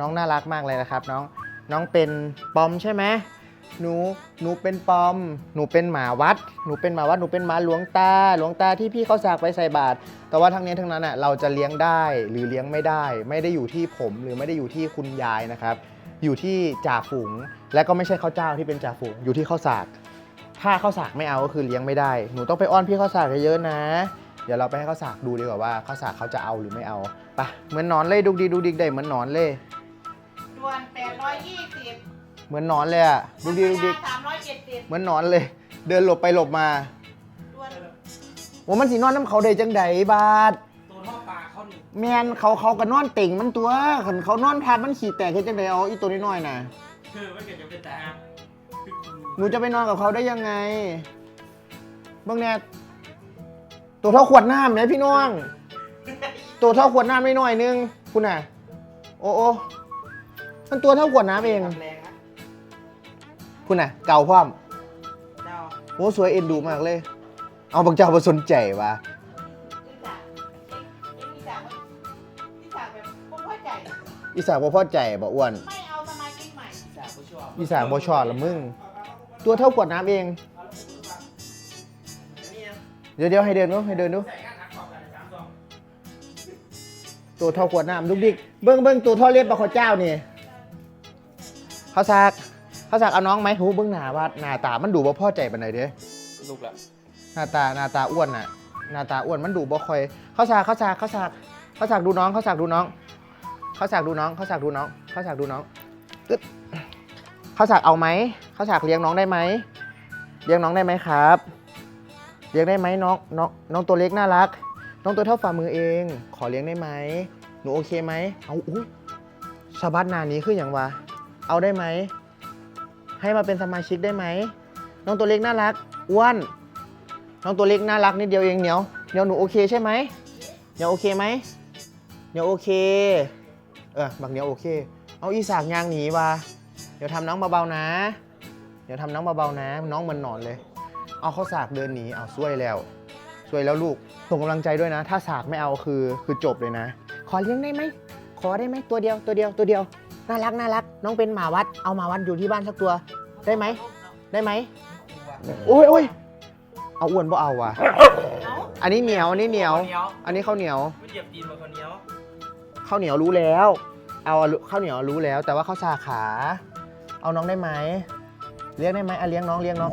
น้องน่ารักมากเลยนะครับ น้องน้องเป็นปอมใช่ไหมหนูหนูเป็นปอม หนูเป็นหมาวัด หนูเป็นหมาวัดหนูเป็นหมาหลวงตาหลวงตาที่พี่เขาสากไปใส่บาตรแต่ว่าทั้งนี้ทั้งนั้นอะเราจะเลี้ยงได้หรือเลี้ยงไม่ได้ ไม่ได้อยู่ที่ผมหรือไม่ได้อยู่ที่คุณยายนะครับ อยู่ที่จ่าฝูง และก็ไม่ใช่ข้าวเจ้าที่เป็นจ่าฝูงอยู่ที่ข้าวสากถ้าข้าวสากไม่เอาก็คือเลี้ยงไม่ได้ หนูต้องไปอ้อนพี่ข้าวสากเยอะๆนะ เดี๋ยวเราไปให้ข้าวสากดูดีกว่าว่าข้าวสากเขาจะเอาหรือไม่เอาไปะเหมือนนอนเลยดุกดีดุกดิกได้เหมือนนอนเลยด่ แปดร้อยยี่สิบเหมือนหนอนเลยอะดุกดีดุกดิกสามร้อยเจ็ดสิบเหมือนหนอนเลย เดินหลบไปหลบมาด่วนว่ามันสีนอนน้ำเขาได้จังใดบาดตัวท่อปลาเขาหนึ่งแมนเขาเขาก็นอนเต่งมันตัวขันเขานอนพัดมันขี่แตกเฮ็ดจังใดเอาอีตัวน้อยๆน่ะคือไม่เกิดจะเป็นแต่คือคุณหนูจะไปนอนกับเขาได้ยังไงเบิ่งแน่ตัวเท่าขวดน้ำเนี่ยพี่น้อง ตัวเท่าขวดน้ำไม่น้อยนึงคุณน่ะ โอ้โอ้ มันตัวเท่าขวดน้ำเองแรงนะคุณน่ะ เก่าพร้อมเจ้าโอ้สวยเอ็นดูมากเลย เอาบางเจ้ามาสนใจวะพี่สาวเอ็งพี่สาวพี่สาวแบบผมเข้าใจ อีสานบ่พอใจบ่อ้วน ไม่เอาสมาชิกใหม่สาวผู้ชอบอีสานบ่ชอบละมึง ตัวเท่าขวดน้ำเองนี่นะเดี๋ยวเดี๋ยวให้เดินดูให้เดินดูใส่งานหักขอบกันสามสองตัวเท่าขวดน้ำดุกดิกเบิ้งเบิ้งตัวเท่าเล็บปลาข้าวเจ้านี่ ข้าวสากข้าวสากเอาน้องไหมหูเบิ้งหน้าว่าหน้าตามันดูบ่พอใจปานใดเด้ลูกละหน้าตาหน้าตาอ้วนน่ะ หน้าตาอ้วนมันดูบ่ค่อยข้าวสากข้าวสากข้าวสากข้าวสากดูน้องข้าวสากดูน้องข้าวสากดูน้องข้าวสากดูน้องข้าวสากดูน้องตึ๊ดข้าวสากเอาไหมข้าวสากเลี้ยงน้องได้ไหมเลี้ยงน้องได้ไหมครับ เลี้ยงได้ไหมน้องน้องน้องตัวเล็กน่ารัก น้องตัวเท่าฝ่ามือเอง ขอเลี้ยงได้ไหมหนูโอเคไหมเอาอุ้ยสะบัดหนานี้คืออย่างวะ เอาได้ไหม ให้มาเป็นสมาชิกได้ไหม น้องตัวเล็กน่ารักอ้วน น้องตัวเล็กน่ารักนิดเดียวเองเหนียวเหนียวหนูโอเคใช่ไหมเหนียวโอเคไหมเหนียวโอเค เออบักเหนียวโอเค เอาอีสากยางหนีว่ะเดี๋ยวทำน้องเบาๆนะ เดี๋ยวทำน้องเบาๆนะ น้องเหมันหนอนเลย เอาเข้าสากเดินหนี เอาช่วยแล้วช่วยแล้วลูก ส่งกำลังใจด้วยนะ ถ้าสากไม่เอาคือคือจบเลยนะ ขอเลี้ยงได้ไหม ขอได้ไหมตัวเดียวตัวเดียวตัวเดียว น่ารักน่ารัก น้องเป็นหมาวัด เอาหมาวัดอยู่ที่บ้านสักตัว ได้ไหม ได้ไหมโอ้ยโอ้ยเอาอ้วนบ่เอาว่ะเอาอันนี้เหนียว อันนี้เหนียวเหนียวอันนี้ข้าวเหนียวไม่เหยียบตีนมาคนเหนียว ข้าวเหนียวรู้แล้ว เอาข้าวเหนียวรู้แล้ว แต่ว่าข้าวสาขา เอาน้องได้ไหม เลี้ยงได้ไหมอะเลี้ยงน้องเลี้ยงน้อง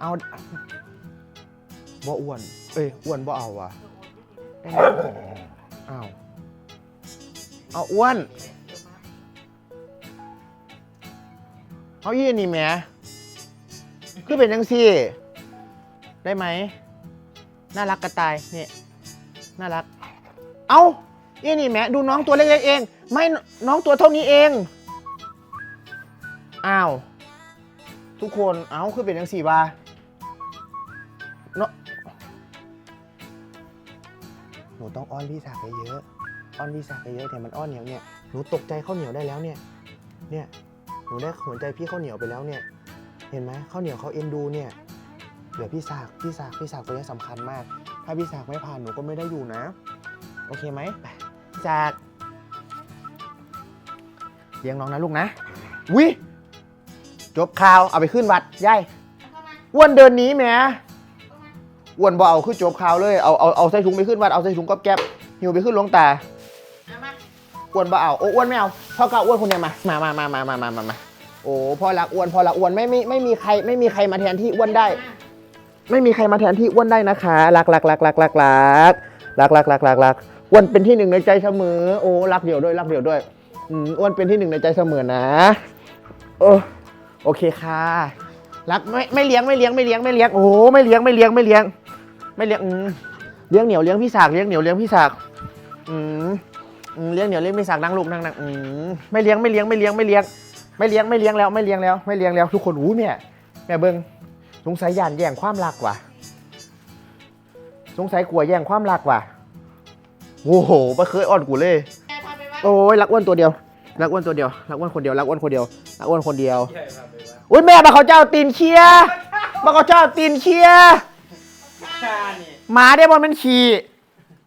เอาบ่อ้วน เอ้ยอ้วนบ่เอาว่ะได้ไหมอ้าว เอาอ้วน เอายี่นี่แหมคือเป็นจังซี่ ได้ไหม น่ารักกระต่ายนี่น่ารัก เอายี่นี่แหมดูน้องตัวเล็กๆเอง ไม่น้องตัวเท่านี้เอง อ้าว ทุกคนเอ้าคือเป็นจังสี่บาเนาะหนูต้องอ้อนพี่สากไปเยอะอ้อนพี่สากไปเยอะแต่มันอ้อนเหนียวเนี่ยหนูตกใจข้าวเหนียวได้แล้วเนี่ยเนี่ย หนูได้หัวใจพี่ข้าวเหนียวไปแล้วเนี่ย เห็นไหมข้าวเหนียวเขาเอ็นดูเนี่ยเหลือพี่สากพี่สากพี่สากตัวนี้สำคัญมาก ถ้าพี่สากไม่ผ่านหนูก็ไม่ได้อยู่นะ โอเคไหมไปพี่สากเลี้ยงน้องนะลูกนะวิจบข่าวเอาไปขึ้นวัดยายอ้วนเดินหนี้แหมอ้วนบ่เอาคือจบข่าวเลยเอาเอาเอาใส่ถุงไปขึ้นวัดเอาใส่ถุงก๊อบแก๊บหิวไปขึ้นหลวงตา อ้วนบ่เอาโอ้อ้วนไม่เอาพ่อก็อ้วนคนเดียวมามามามามามามามามาโอ้พ่อรักอ้วนพ่อรักอ้วนไม่ไม่ไม่มีใครไม่มีใครมาแทนที่อ้วนได้ ไม่มีใครมาแทนที่อ้วนได้นะคะรักรักรักรักรักรักรักรักรักรักรักอ้วนเป็นที่หนึ่งในใจเสมอ โอ้รักเดียวด้วยรักเดียวด้วยอืมอ้วนเป็นที่หนึ่งในใจเสมอนะโอ้โอเคค่ะรักไม่ไม่เลี้ยงไม่เลี้ยงไม่เลี้ยงไม่เลี้ยงโอ้ไม่เลี้ยงไม่เลี้ยงไม่เลี้ยง ไม่เลี้ยงอืมเลี้ยงเหนียวเลี้ยงพี่สากเลี้ยงเหนียวเลี้ยงพี่สากอืม อืมเลี้ยงเหนียวเลี้ยงพี่สากนั่งลูกนั่งนั่งอืมไม่เลี้ยงไม่เลี้ยงไม่เลี้ยงไม่เลี้ยงไม่เลี้ยงไม่เลี้ยงแล้วไม่เลี้ยงแล้วไม่เลี้ยงแล้วทุกคนอู้เนี่ยแม่เบิ้งสงสัยย่านแย่งความรักว่ะสงสัยกลัวแย่งความรักว่ะโอ้โหไม่เคยอ่อนกูเลยแม่พาไปวัดโอ้ยรักอ้วนตัวเดียวรักอ้วนตัวเดียวรักอ้วนคนเดียวรักอ้วนคนเดียวรักอ้วนคนเดียวใหญ่มากเลยว่าอุ้ยแม่มาเขาเจ้าตีนเชียร์มาเขาเจ้าตีนเชียร์ชานี่หมาได้บอลเป็นขี่เ